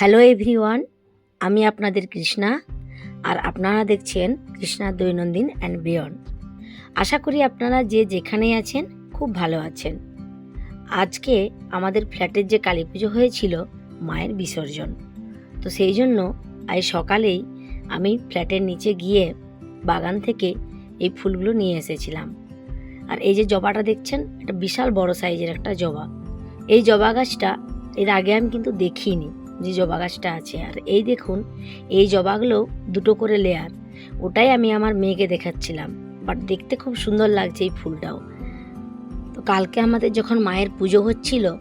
Hello everyone, আমি আপনাদের কৃষ্ণা আর আপনারা দেখছেন কৃষ্ণা দৈনন্দিন অ্যান্ড বিয়ন আশা করি আপনারা যে যেখানেই আছেন খুব ভালো আছেন। আজকে আমাদের ফ্ল্যাটের যে কালী পুজো হয়েছিল মায়ের বিসর্জন। তো সেই জন্য আজ সকালেই আমি ফ্ল্যাটের নিচে গিয়ে বাগান থেকে এই ফুলগুলো নিয়ে এসেছিলাম। আর এই যে জবাটা দেখছেন এটা বিশাল বড় সাইজের একটা জবা। এই জবা গাছটা এর আগে আমি কিন্তু দেখিনি। যে জবা গাছটা আছে। আর এই দেখুন, এই জবাগুলো দুটো করে লেয়ার ওটাই আমি আমার মেয়েকে দেখাচ্ছিলাম। বাট দেখতে খুব সুন্দর লাগছে এই ফুলটাও। তো কালকে আমাদের যখন মায়ের পুজো হচ্ছিল,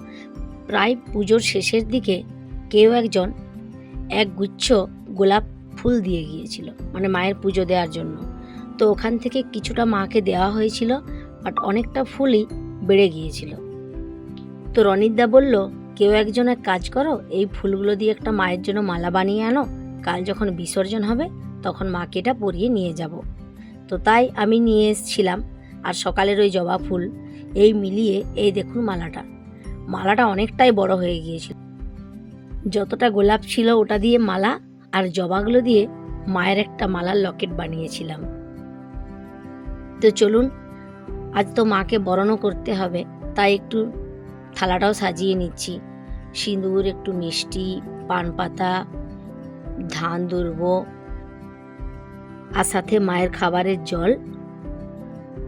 প্রায় পুজোর শেষের দিকে কেউ একজন এক গুচ্ছ গোলাপ ফুল দিয়ে গিয়েছিল মানে মায়ের পুজো দেওয়ার জন্য। তো ওখান থেকে কিছুটা মাকে দেওয়া হয়েছিল বাট অনেকটা ফুলই বেড়ে গিয়েছিল। তো রনিতদা বলল কেউ একজন এক কাজ করো, এই ফুলগুলো দিয়ে একটা মায়ের জন্য মালা বানিয়ে আনো, কাল যখন বিসর্জন হবে, তখন মাকে এটা পরিয়ে নিয়ে যাব। তো তাই আমি নিয়ে এসেছিলাম, আর সকালের ওই জবা ফুল, এই মিলিয়ে এই দেখুন মালাটা। মালাটা অনেকটাই বড় হয়ে গিয়েছিল। যতটা গোলাপ ছিল ওটা দিয়ে মালা, আর জবাগুলো দিয়ে মায়ের একটা মালার লকেট বানিয়েছিলাম। তো চলুন, আজ তো মাকে বরণও করতে হবে, তাই একটু থালাটাও সাজিয়ে নিচ্ছি। সিঁদুর, একটু মিষ্টি পান পাতা ধান দুর্ব আর সাথে মায়ের খাবারের জল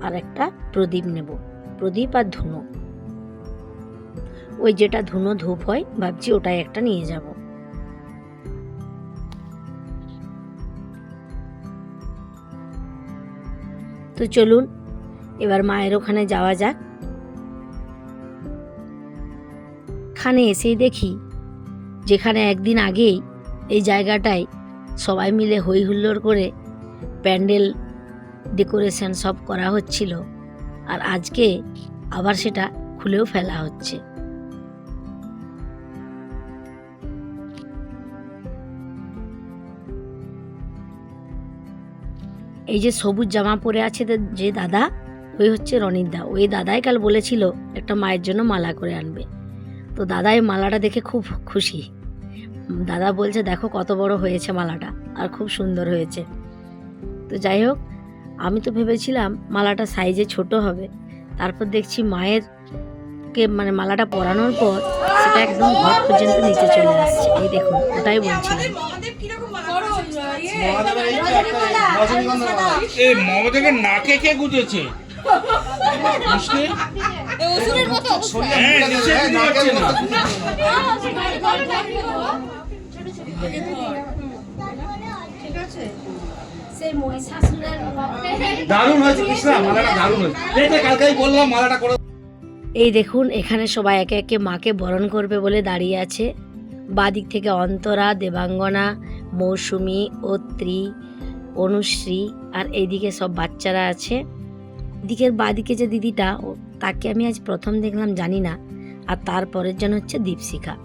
আর একটা প্রদীপ নেব। প্রদীপ আর ধুনো। ওই যেটা ধুনো ধূপ হয়, ভাবছি ওটাই একটা নিয়ে যাব। তো চলুন, এবার মায়ের ওখানে যাওয়া যাক। এখানে এসেই দেখি, যেখানে একদিন আগেই এই জায়গাটায় সবাই মিলে হই হুল্লোড় করে প্যান্ডেল ডেকোরেশন সব করা হচ্ছিল আর আজকে আবার সেটা খুলেও ফেলা হচ্ছে। এই যে সবুজ জামা পরে আছে যে- দাদা, ওই হচ্ছে রনিদা ওই দাদাই কাল বলেছিল একটা মায়ের জন্য মালা করে আনবে। তো দাদা এই মালাটা দেখে খুব খুশি। দাদা বলছে, দেখো কত বড় হয়েছে মালাটা আর খুব সুন্দর হয়েছে। তো যাই হোক, আমি তো ভেবেছিলাম মালাটা সাইজে ছোট হবে। তারপর দেখছি মায়ের কে মানে মালাটা পরানোর পর সেটা একদম ঘর পর্যন্ত নিচে চলে আসছে। এই দেখুন, ওটাই মমতাকে নাকে কে গুজেছে? মিষ্টি? নিচে দিতে পারছে না। দারুণ হয়েছে কৃষ্ণা মালাটা দারুণ হয়েছে। এই কালকেই বললাম মালাটা করে এই দেখুন এখানে সবাই একে একে মাকে বরণ করবে বলে দাঁড়িয়ে আছে। বাদিক থেকে অন্তরা দেবাঙ্গনা মৌসুমি অত্রি অনুশ্রী আর এইদিকে সব বাচ্চারা আছে। দিকের বাদিকে যে দিদিটা ও- তাকে আমি আজ প্রথম দেখলাম জানি না, আর তারপরের জন হচ্ছে দীপশিখা।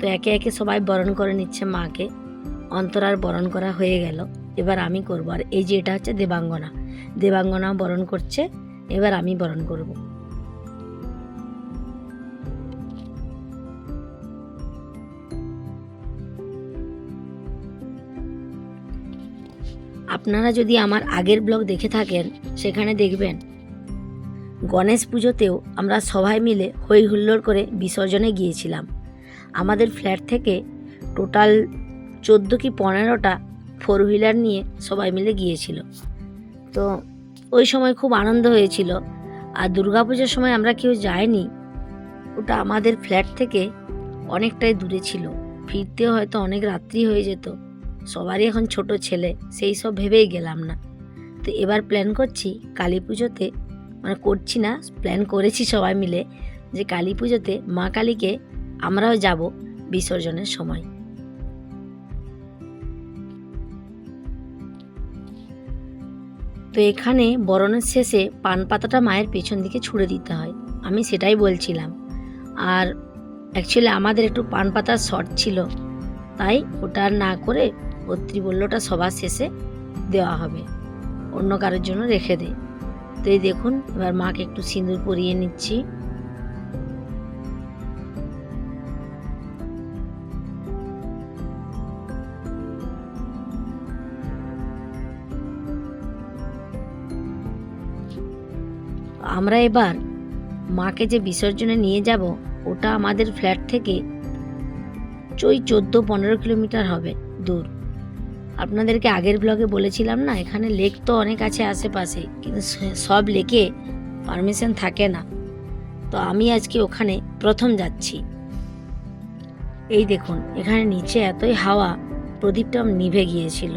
তো একে একে সবাই বরণ করে নিচ্ছে মাকে। অন্তরার বরণ করা হয়ে গেল। এবার আমি করব। আর এই যে এটা হচ্ছে দেবাঙ্গনা। দেবাঙ্গনা বরণ করছে, এবার আমি বরণ করব। আপনারা যদি আমার আগের ব্লগ দেখে থাকেন, সেখানে দেখবেন গণেশ পুজোতেও আমরা সবাই মিলে হই হুল্লোড় করে বিসর্জনে গিয়েছিলাম। আমাদের ফ্ল্যাট থেকে টোটাল চোদ্দ কি পনেরোটা ফোর হুইলার নিয়ে সবাই মিলে গিয়েছিল। তো ওই সময় খুব আনন্দ হয়েছিল। আর দুর্গাপুজোর সময় আমরা কেউ যাইনি ওটা আমাদের ফ্ল্যাট থেকে অনেকটাই দূরে ছিল। ফিরতেও হয়তো অনেক রাত্রি হয়ে যেত। সবারই এখন ছোট ছেলে, সেই সব ভেবেই গেলাম না। তো এবার প্ল্যান করছি কালী পুজোতে মানে করছি না প্ল্যান করেছি সবাই মিলে যে কালী পুজোতে মা কালীকে আমরাও যাব বিসর্জনের সময়। তো এখানে বরণের শেষে পান পাতাটা মায়ের পেছন দিকে ছুঁড়ে দিতে হয়, আমি সেটাই বলছিলাম। আর অ্যাকচুয়ালি আমাদের একটু পান পাতার শর্ট ছিল, তাই ওটা না করে অত্রি বলল ওটা সবার শেষে দেওয়া হবে, অন্য কারোর জন্য রেখে দে। তো এই দেখুন, এবার মাকে একটু সিঁদুর পরিয়ে নিচ্ছি। আমরা এবার মাকে যে বিসর্জনে নিয়ে যাব, ওটা আমাদের ফ্ল্যাট থেকে চই চোদ্দ পনেরো কিলোমিটার হবে দূর। আপনাদেরকে আগের ব্লগে বলেছিলাম না, এখানে লেক তো অনেক আছে আশেপাশে, কিন্তু সব লেকে পারমিশন থাকে না। তো আমি আজকে ওখানে প্রথম যাচ্ছি। এই দেখুন, এখানে নিচে এতই হাওয়া, প্রদীপটা নিভে গিয়েছিল।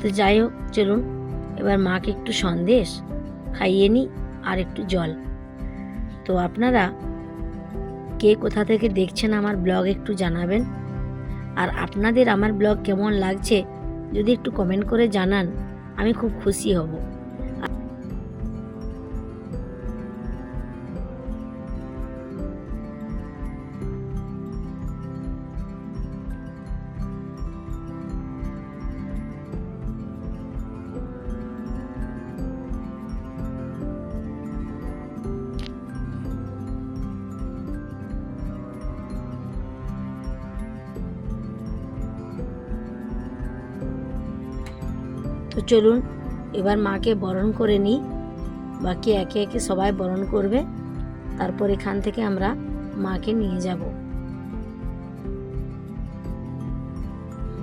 তো যাই হোক, চলুন, এবার মাকে একটু সন্দেশ খাইয়ে নিই আর একটু জল। তো আপনারা কে কোথা থেকে দেখছেন আমার ব্লগ একটু জানাবেন। আর আপনাদের আমার ব্লগ কেমন লাগছে যদি একটু কমেন্ট করে জানান আমি খুব খুশি হব। তো চলুন, এবার মাকে বরণ করে নিই। বাকি একে একে সবাই বরণ করবে। তারপর এখান থেকে আমরা মাকে নিয়ে যাব।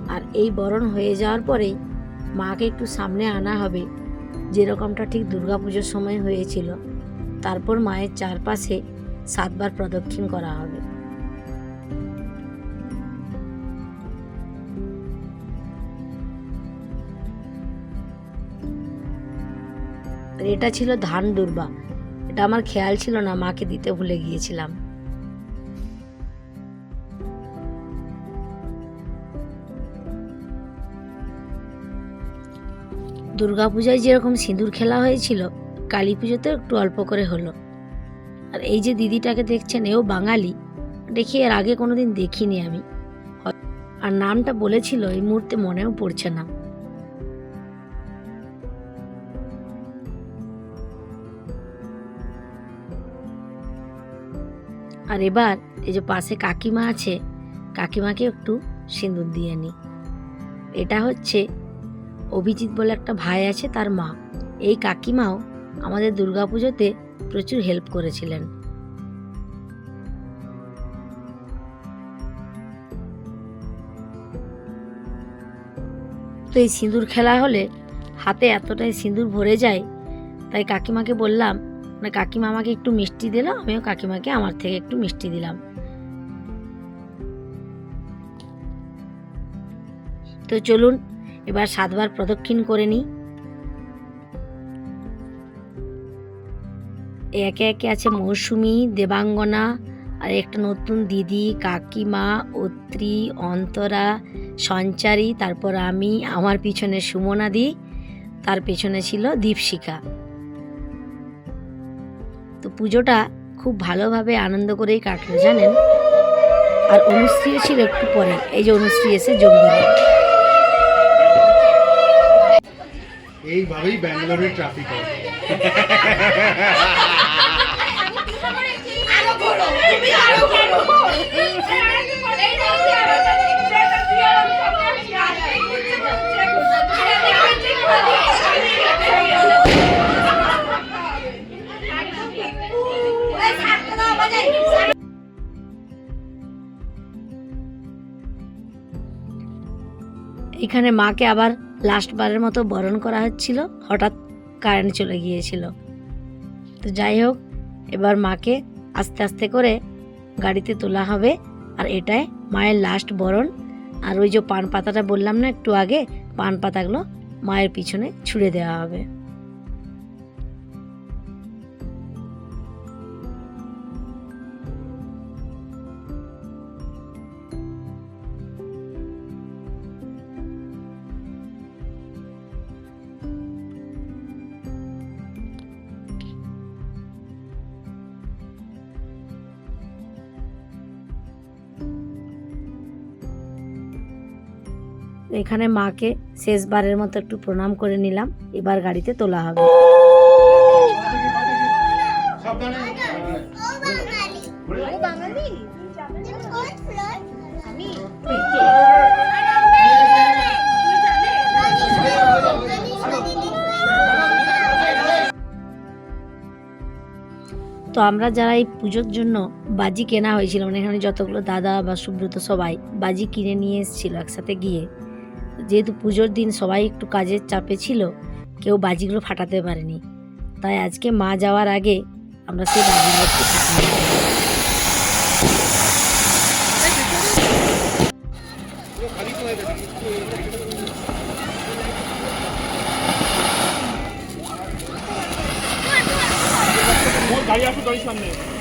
আর এই বরণ হয়ে যাওয়ার পরেই মাকে একটু সামনে আনা হবে। যেরকমটা ঠিক দুর্গাপুজোর সময় হয়েছিল। তারপর মায়ের চারপাশে সাতবার প্রদক্ষিণ করা হবে। আর এটা ছিল ধান দুর্বা। এটা আমার খেয়াল ছিল না, মাকে দিতে ভুলে গিয়েছিলাম। দুর্গাপূজায় যেরকম সিঁদুর খেলা হয়েছিল, কালী পুজোতেও একটু অল্প করে হলো। আর এই যে দিদিটাকে দেখছেন, এও বাঙালি। দেখি এর আগে কোনোদিন দেখিনি আমি। আর নামটা বলেছিল, এই মুহূর্তে মনেও পড়ছে না। আর এবার এই যে পাশে কাকিমা আছে, কাকিমাকে একটু সিঁদুর দিয়ে নি। এটা হচ্ছে অভিজিৎ বলে একটা ভাই আছে তার মা। এই কাকিমাও আমাদের দুর্গাপুজোতে প্রচুর হেল্প করেছিলেন। তো এই সিঁদুর খেলা হলে হাতে এতটাই সিঁদুর ভরে যায়, তাই কাকিমাকে বললাম মানে কাকিমা আমাকে একটু মিষ্টি দিল আমিও কাকিমাকে আমার থেকে একটু মিষ্টি দিলাম। তো চলুন, এবার সাতবার প্রদক্ষিণ করে নিই। একে একে আছে মৌসুমি, দেবাঙ্গনা, আর একটা নতুন দিদি, কাকিমা, অত্রি, অন্তরা, সঞ্চারী, তারপর আমি, আমার পিছনে সুমনাদি, তার পেছনে ছিল দীপশিখা। তো পুজোটা খুব ভালোভাবে আনন্দ করেই কাটলো জানেন আর অনুশ্রীও ছিল একটু পরে এই যে অনুশ্রী এসে যোগ দিল এইভাবেই ব্যাঙ্গালোরের ট্রাফিক হয় এখানে মাকে আবার লাস্টবারের মতো বরণ করা হচ্ছিল, হঠাৎ কারেন্ট চলে গিয়েছিল। তো যাই হোক, এবার মাকে আস্তে আস্তে করে গাড়িতে তোলা হবে, আর এটাই মায়ের লাস্ট বরণ। আর ওই যে পান পাতাটা বললাম না একটু আগে পান পাতাগুলো মায়ের পিছনে ছুঁড়ে দেওয়া হবে। এখানে মাকে শেষবারের মতো একটু প্রণাম করে নিলাম। এবার গাড়িতে তোলা হবে। তো আমরা যারা এই পুজোর জন্য বাজি কেনা হয়েছিল মানে এখানে যতগুলো দাদা বা সুব্রত সবাই বাজি কিনে নিয়ে এসেছিল একসাথে গিয়ে যেহেতু পুজোর দিন সবাই একটু কাজের চাপে ছিল, কেউ বাজিগুলো ফাটাতে পারেনি। তাই আজকে মা যাওয়ার আগে আমরা সেই বাজিগুলো গাড়ি আসো, গাড়ির সামনে।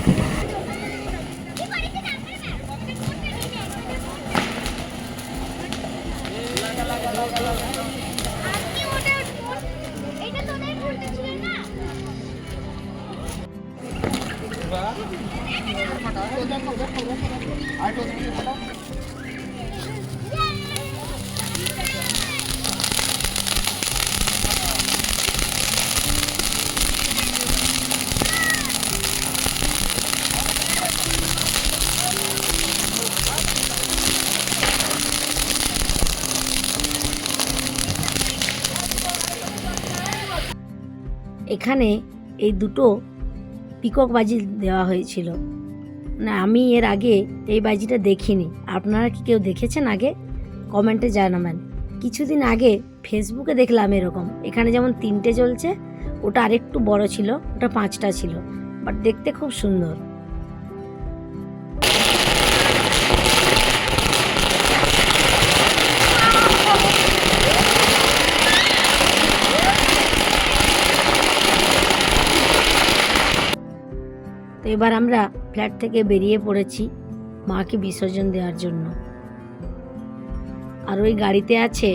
এখানে এই দুটো পিকক বাজি দেওয়া হয়েছিল। না আমি এর আগে এই বাজিটা দেখিনি। আপনারা কি কেউ দেখেছেন আগে? কমেন্টে জানাবেন। কিছুদিন আগে ফেসবুকে দেখলাম এরকম। এখানে যেমন তিনটে চলছে, ওটা আরেকটু বড় ছিল, ওটা পাঁচটা ছিল। বাট দেখতে খুব সুন্দর। এবার আমরা ফ্ল্যাট থেকে বেরিয়ে পড়েছি মাকে বিসর্জন দেওয়ার জন্য। আর ওই গাড়িতে আছে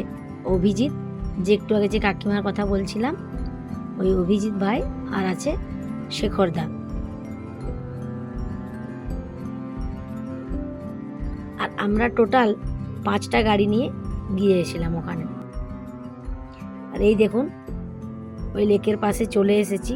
অভিজিৎ, যে একটু আগে যে কাকিমার কথা বলছিলাম, ওই অভিজিৎ ভাই আর আছে শেখরদা আর আমরা টোটাল পাঁচটা গাড়ি নিয়ে গিয়েছিলাম ওখানে। আর এই দেখুন, ওই লেকের পাশে চলে এসেছি।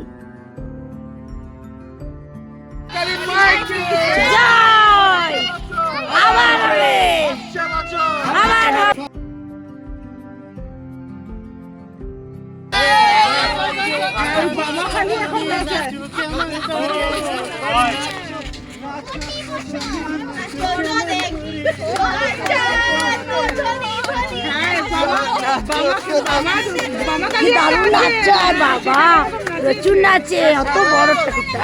বাবা। প্রচুর নাচে অত বড় ঠাকুরটা।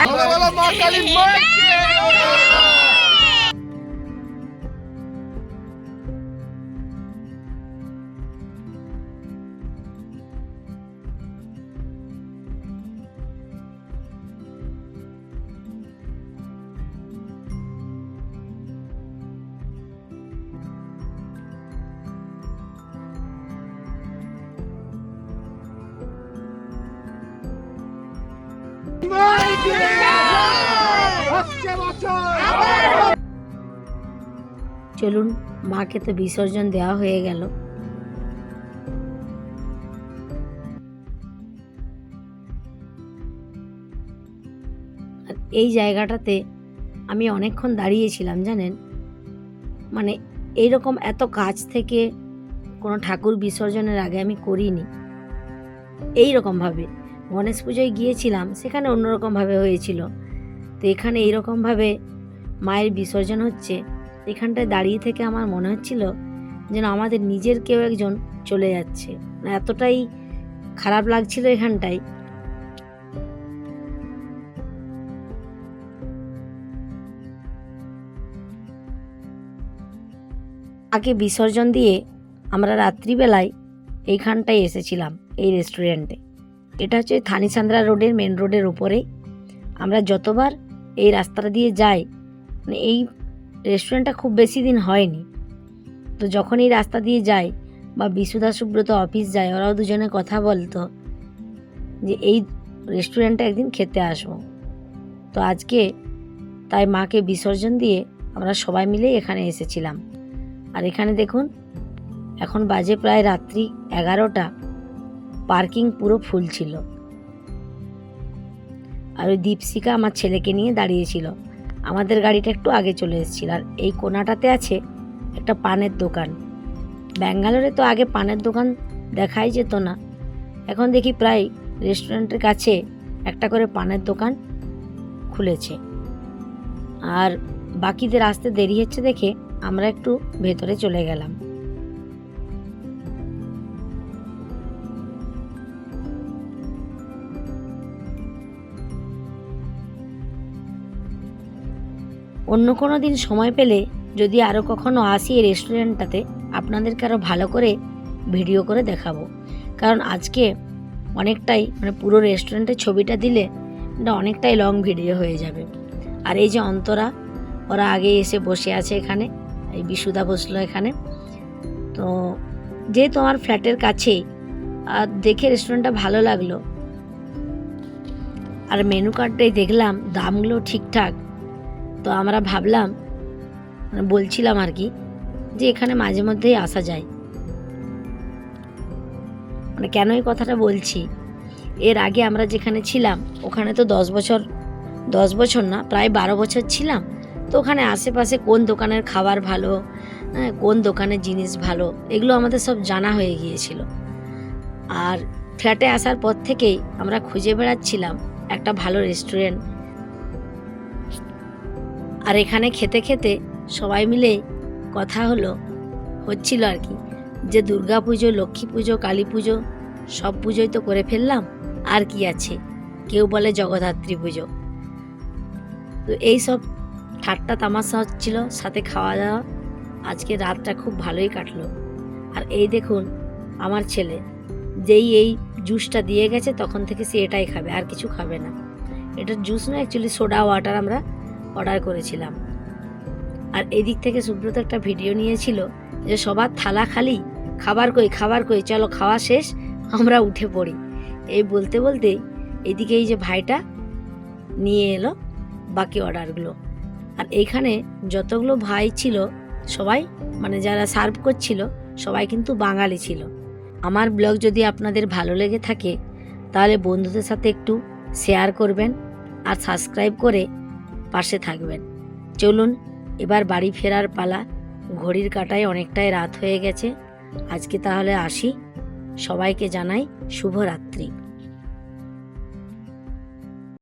চলুন, মাকে তো বিসর্জন দেওয়া হয়ে গেল। এই জায়গাটাতে আমি অনেকক্ষণ দাঁড়িয়েছিলাম, জানেন? মানে এইরকম এত কাছ থেকে কোনো ঠাকুর বিসর্জনের আগে আমি করিনি। এই রকমভাবে গণেশ পুজোয় গিয়েছিলাম, সেখানে অন্যরকমভাবে হয়েছিল। তো এখানে এইরকমভাবে মায়ের বিসর্জন হচ্ছে। এখানটায় দাঁড়িয়ে থেকে আমার মনে হচ্ছিল যেন আমাদের নিজের কেউ একজন চলে যাচ্ছে। মানে এতটাই খারাপ লাগছিল এখানটায়। আগে বিসর্জন দিয়ে আমরা রাত্রিবেলায় এইখানটায় এসেছিলাম, এই রেস্টুরেন্টে এটা হচ্ছে থানিসান্দ্রা রোডের মেন রোডের উপরেই। আমরা যতবার এই রাস্তাটা দিয়ে যাই মানে এই রেস্টুরেন্টটা খুব বেশি দিন হয়নি। তো যখন এই রাস্তা দিয়ে যাই বা বিশুদা সুব্রত অফিস যায়, ওরাও দুজনে কথা বলতো যে এই রেস্টুরেন্টটা একদিন খেতে আসব। তো আজকে তাই মাকে বিসর্জন দিয়ে আমরা সবাই মিলেই এখানে এসেছিলাম। আর এখানে দেখুন, এখন বাজে প্রায় রাত্রি এগারোটা। পার্কিং পুরো ফুল ছিল। আর ওই দীপশিকা আমার ছেলেকে নিয়ে দাঁড়িয়েছিল। আমাদের গাড়িটা একটু আগে চলে এসেছিল। আর এই কোনাটাতে আছে একটা পানের দোকান। ব্যাঙ্গালোরে তো আগে পানের দোকান দেখাই যেত না। এখন দেখি প্রায় রেস্টুরেন্টের কাছে একটা করে পানের দোকান খুলেছে। আর বাকিদের আসতে দেরি হচ্ছে দেখে আমরা একটু ভেতরে চলে গেলাম। অন্য কোনো দিন সময় পেলে যদি আরও কখনো আসি এই রেস্টুরেন্টটাতে, আপনাদেরকে আরও ভালো করে ভিডিও করে দেখাবো। কারণ আজকে অনেকটাই মানে পুরো রেস্টুরেন্টের ছবিটা দিলে এটা অনেকটাই লং ভিডিও হয়ে যাবে। আর এই যে অন্তরা, ওরা আগে এসে বসে আছে এখানে, এই বিশুদা বসল এখানে। তো যেহেতু আমার ফ্ল্যাটের কাছেই, আর দেখে রেস্টুরেন্টটা ভালো লাগল। আর মেনু কার্ডটাই দেখলাম, দামগুলো ঠিকঠাক। তো আমরা ভাবলাম বলছিলাম আর কি যে এখানে মাঝে মধ্যেই আসা যায়। মানে কেন এই কথাটা বলছি? এর আগে আমরা যেখানে ছিলাম ওখানে তো দশ বছর দশ বছর না প্রায় বারো বছর ছিলাম। তো ওখানে আশেপাশে কোন দোকানের খাবার ভালো হ্যাঁ, কোন দোকানের জিনিস ভালো এগুলো আমাদের সব জানা হয়ে গিয়েছিল। আর ফ্ল্যাটে আসার পর থেকেই আমরা খুঁজে বেড়াচ্ছিলাম একটা ভালো রেস্টুরেন্ট আর এখানে খেতে খেতে সবাই মিলে কথা হলো, হচ্ছিল আর কি, যে দুর্গা পুজো, লক্ষ্মী পুজো, কালী পুজো, সব পুজোই তো করে ফেললাম, আর কি আছে? কেউ বলে জগদ্ধাত্রী পুজো। তো এই সব ঠাট্টা তামাশা হচ্ছিল, সাথে খাওয়া দাওয়া। আজকে রাতটা খুব ভালোই কাটলো। আর এই দেখুন, আমার ছেলে, যেই এই জুসটা দিয়ে গেছে, তখন থেকে সে এটাই খাবে, আর কিছু খাবে না। এটা জুস না অ্যাকচুয়ালি সোডা ওয়াটার আমরা অর্ডার করেছিলাম। আর এদিক থেকে সুব্রত একটা ভিডিও নিয়েছিল যে সবার থালা খালি, খাবার কই খাবার কই, চলো খাওয়া শেষ, আমরা উঠে পড়ি। এই বলতে বলতে এদিকে এই যে ভাইটা নিয়ে এলো বাকি অর্ডারগুলো। আর এইখানে যতগুলো ভাই ছিল, সবাই মানে যারা সার্ভ করছিল, সবাই কিন্তু বাঙালি ছিল। আমার ব্লগ যদি আপনাদের ভালো লেগে থাকে, তাহলে বন্ধুদের সাথে একটু শেয়ার করবেন আর সাবস্ক্রাইব করে পাশে থাকবেন। চলুন, এবার বাড়ি ফেরার পালা। ঘড়ির কাটায় অনেকটাই রাত হয়ে গেছে। আজকে তাহলে আসি। সবাইকে জানাই শুভরাত্রি।